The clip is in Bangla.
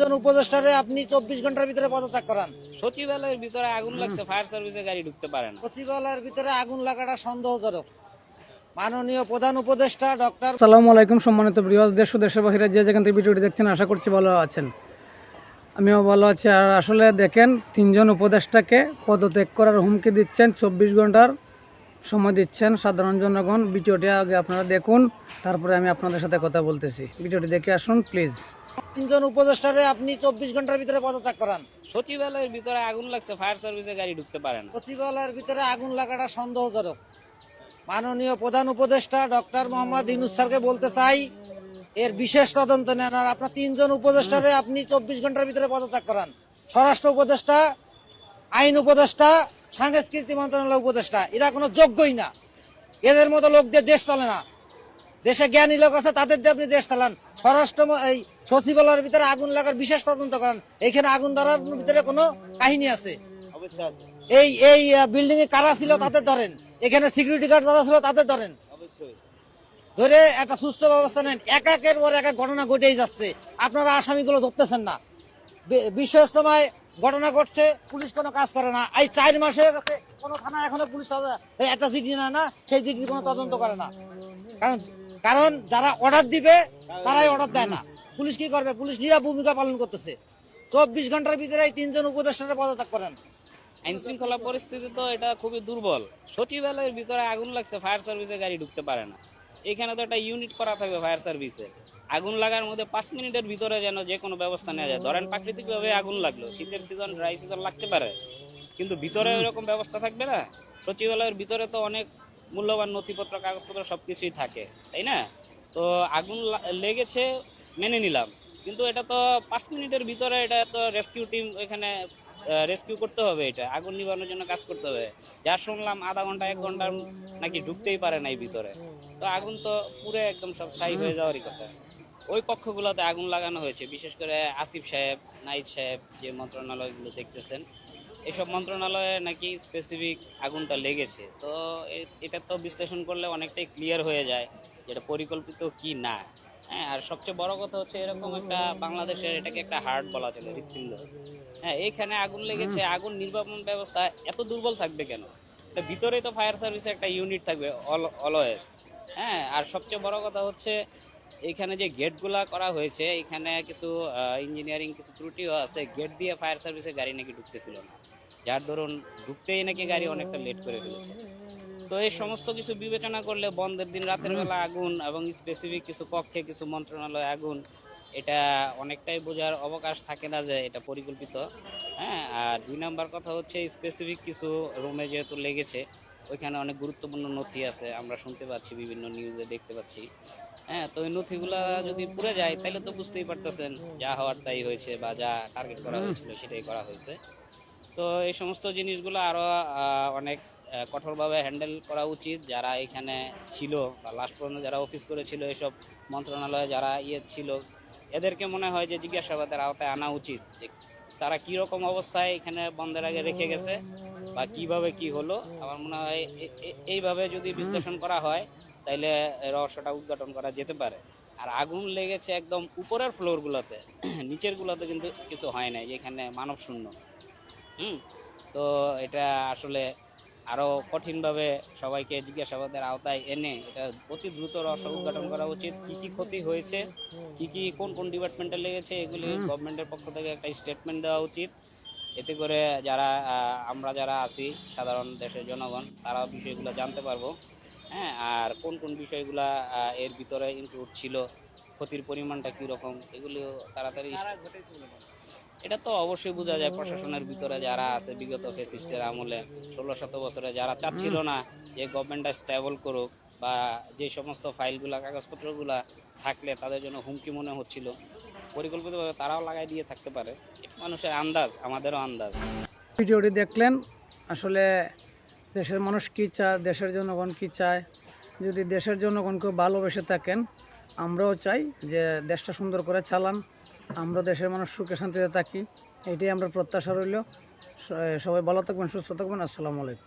জন উপদেষ্টারে আপনি চব্বিশ ঘণ্টার ভিতরে পদত্যাগ করান। সচিবালয়ের ভিতরে আগুন লাগছে ফায়ার সার্ভিসে গাড়ি ঢুকতে পারে না। সচিবালয়ের ভিতরে আগুন লাগাটা সন্দেহজনক। মাননীয় প্রধান উপদেষ্টা ডক্টর আসসালামু আলাইকুম সম্মানিত বৃহৎ দেশ দেশের বাহিরে যে যেখান থেকে ভিডিওটি দেখছেন আশা করছি ভালো আছেন। আমিও ভালো আছি। আর আসলে দেখেন তিনজন উপদেষ্টাকে পদত্যাগ করার হুমকি দিচ্ছেন চব্বিশ ঘণ্টার সময় দিচ্ছেন সাধারণ জনগণ। ভিডিওটি আগে আপনারা দেখুন তারপরে আমি আপনাদের সাথে কথা বলতেছি। ভিডিওটি দেখে আসুন প্লিজ। তিনজন উপদেষ্টারে আপনি চব্বিশ ঘণ্টার ভিতরে পদত্যাগ করান। সচিবালয়ের ভিতরে আগুন লাগছে ফায়ার সার্ভিসে গাড়ি ঢুকতে পারে না। সচিবালয়ের ভিতরে আগুন লাগাটা সন্দেহজনক। মাননীয় প্রধান উপদেষ্টা ডক্টর মোহাম্মদ ইনুস স্যারকে বলতে চাই এর বিশেষ তদন্ত নেন আর আপনার তিনজন উপদেষ্টারে আপনি চব্বিশ ঘণ্টার ভিতরে পদত্যাগ করান। স্বরাষ্ট্র উপদেষ্টা আইন উপদেষ্টা সাংস্কৃতিক মন্ত্রণালয় উপদেষ্টা এরা কোনো যোগ্যই না। এদের মতো লোকদের দেশ চলে না। দেশে জ্ঞানী লোক আছে তাদের দিয়ে আপনি দেশ চালান। স্বরাষ্ট্র এই সচিবালয়ের ভিতরে আগুন লাগার বিশেষ তদন্ত করান। এখানে আগুন ধরার ভিতরে কোনো কাহিনী আছে? এই এই বিল্ডিং এ কারা ছিল তাদের ধরেন। এখানে সিকিউরিটি গার্ড যারা ছিল তাদের ধরেন। ধরে একটা সুস্থ ব্যবস্থা নেন। এক একের পর এক এক ঘটনা ঘটেই যাচ্ছে। আপনারা আসামিগুলো ধরতেছেন না। বিশ্বস্তমায় ঘটনা ঘটছে পুলিশ কোনো কাজ করে না। এই চার মাস হয়ে গেছে কোনো থানা এখনও পুলিশ একটা চিঠি না না সেই চিঠি কোনো তদন্ত করে না। কারণ কারণ যারা অর্ডার দিবে তারাই অর্ডার দেয় না। পুলিশ কি করবে? পুলিশ নিরা ভূমিকা পালন করতেছে। চব্বিশ ঘণ্টার ভিতরে তিনজন উপদেষ্টারা পদত্যাগ করেন। আইন শৃঙ্খলা পরিস্থিতি তো এটা খুবই দুর্বল। সচিবালয়ের ভিতরে আগুন লাগছে ফায়ার সার্ভিসে গাড়ি ঢুকতে পারে না। এখানে তো একটা ইউনিট করা থাকবে ফায়ার সার্ভিসে। আগুন লাগার মধ্যে পাঁচ মিনিটের ভিতরে যেন যে কোনো ব্যবস্থা নেওয়া যায়। ধরেন প্রাকৃতিকভাবে আগুন লাগল শীতের সিজন ড্রাই সিজন লাগতে পারে। কিন্তু ভিতরে এরকম ব্যবস্থা থাকবে না? সচিবালয়ের ভিতরে তো অনেক মূল্যবান নথিপত্র, কাগজপত্র সব কিছুই থাকে, তাই না? তো আগুন লেগেছে, মেনে নিলাম। কিন্তু এটা তো পাঁচ মিনিটের ভিতরে এটা তো রেস্কিউ টিম এখানে রেস্কিউ করতে হবে এটা, আগুন নিবানোর জন্য কাজ করতে হবে। যা শুনলাম আধা ঘণ্টা, এক ঘণ্টা নাকি ঢুকতেই পারে না এই ভিতরে। তো আগুন তো পুরো একদম সব ছাই হয়ে যাওয়ারই কথা। ওই কক্ষগুলোতে আগুন লাগানো হয়েছে। বিশেষ করে আসিফ সাহেব নাইদ সাহেব যে মন্ত্রণালয়গুলো দেখতেছেন এসব মন্ত্রণালয়ে নাকি স্পেসিফিক আগুনটা লেগেছে। তো এটা তো বিশ্লেষণ করলে অনেকটাই ক্লিয়ার হয়ে যায় যেটা পরিকল্পিত কি না। হ্যাঁ আর সবচেয়ে বড় কথা হচ্ছে এরকম একটা বাংলাদেশের এটাকে একটা হার্ট বলা চলে হৃৎপিণ্ড। হ্যাঁ এইখানে আগুন লেগেছে আগুন নির্বাপন ব্যবস্থা এত দুর্বল থাকবে কেন? ভিতরে তো ফায়ার সার্ভিসে একটা ইউনিট থাকবে অলওয়েজ হ্যাঁ আর সবচেয়ে বড় কথা হচ্ছে এইখানে যে গেটগুলা করা হয়েছে, এখানে কিছু ইঞ্জিনিয়ারিং কিছু ত্রুটিও আছে, গেট দিয়ে ফায়ার সার্ভিসে গাড়ি নাকি ঢুকতেছিল না। যার ধরুন ঢুকতেই নাকি গাড়ি অনেকটা লেট করে ফেলেছে। তো এই সমস্ত কিছু বিবেচনা করলে বন্ধের দিন, রাতের বেলা আগুন এবং স্পেসিফিক কিছু কক্ষে কিছু মন্ত্রণালয় আগুন, এটা অনেকটাই বোঝার অবকাশ থাকে না যে এটা পরিকল্পিত। হ্যাঁ আর দুই নাম্বার কথা হচ্ছে স্পেসিফিক কিছু রুমে যেহেতু লেগেছে, ওইখানে অনেক গুরুত্বপূর্ণ নথি আছে, আমরা শুনতে পাচ্ছি, বিভিন্ন নিউজে দেখতে পাচ্ছি। হ্যাঁ তো ওই নথিগুলা যদি পুড়ে যায় তাহলে তো বুঝতেই পারতেছেন যা হওয়ার তাই হয়েছে বা যা টার্গেট করা হয়েছিল সেটাই করা হয়েছে। তো এই সমস্ত জিনিসগুলো আরও অনেক কঠোরভাবে হ্যান্ডেল করা উচিত। যারা এখানে ছিল বা লাস্ট পর্যন্ত যারা অফিস করেছিল এসব মন্ত্রণালয়ে যারা ইয়ে ছিল এদেরকে মনে হয় যে জিজ্ঞাসাবাদের আওতায় আনা উচিত যে তারা কি রকম অবস্থায় এখানে বন্ধের আগে রেখে গেছে বা কীভাবে কি হলো। আমার মনে হয় এইভাবে যদি বিশ্লেষণ করা হয় তাইলে রহস্যটা উদ্ঘাটন করা যেতে পারে। আর আগুন লেগেছে একদম উপরের ফ্লোরগুলোতে নিচেরগুলোতে কিন্তু কিছু হয় নাই এখানে মানব শূন্য। হুম? তো এটা আসলে আরও কঠিনভাবে সবাইকে জিজ্ঞাসাবাদের আওতায় এনে এটা অতি দ্রুত রহস্য উদ্ঘাটন করা উচিত। কি কি ক্ষতি হয়েছে? কি কি কোন কোন ডিপার্টমেন্টে লেগেছে? এগুলি গভর্নমেন্টের পক্ষ থেকে একটা স্টেটমেন্ট দেওয়া উচিত। এতে করে যারা আমরা যারা আছি সাধারণ দেশের জনগণ তারা বিষয়গুলো জানতে পারব। হ্যাঁ আর কোন কোন বিষয়গুলা এর ভিতরে ইনক্লুড ছিল ক্ষতির পরিমাণটা কীরকম এগুলিও তাড়াতাড়ি এটা তো অবশ্যই বোঝা যায় প্রশাসনের ভিতরে যারা আছে বিগত ফেসিস্টের আমলে। ষোলো শত বছরে যারা চাচ্ছিল না যে গভর্নমেন্টটা স্টেবল করুক বা যে সমস্ত ফাইলগুলা, কাগজপত্রগুলা থাকলে তাদের জন্য হুমকি মনে হচ্ছিল। পরিকল্পিতভাবে তারাও লাগাই দিয়ে থাকতে পারে। মানুষের আন্দাজ, আমাদেরও আন্দাজ। ভিডিওটি দেখলেন। আসলে দেশের মানুষ কী চায়, দেশের জনগণ কী চায়? যদি দেশের জনগণকে ভালোবেসে থাকেন, আমরাও চাই যে দেশটা সুন্দর করে চালান। আমরা দেশের মানুষ সুখে শান্তিতে থাকি। এটাই আমরা প্রত্যাশা রইল। সবাই ভালো থাকবেন, সুস্থ থাকবেন। আসসালামু আলাইকুম।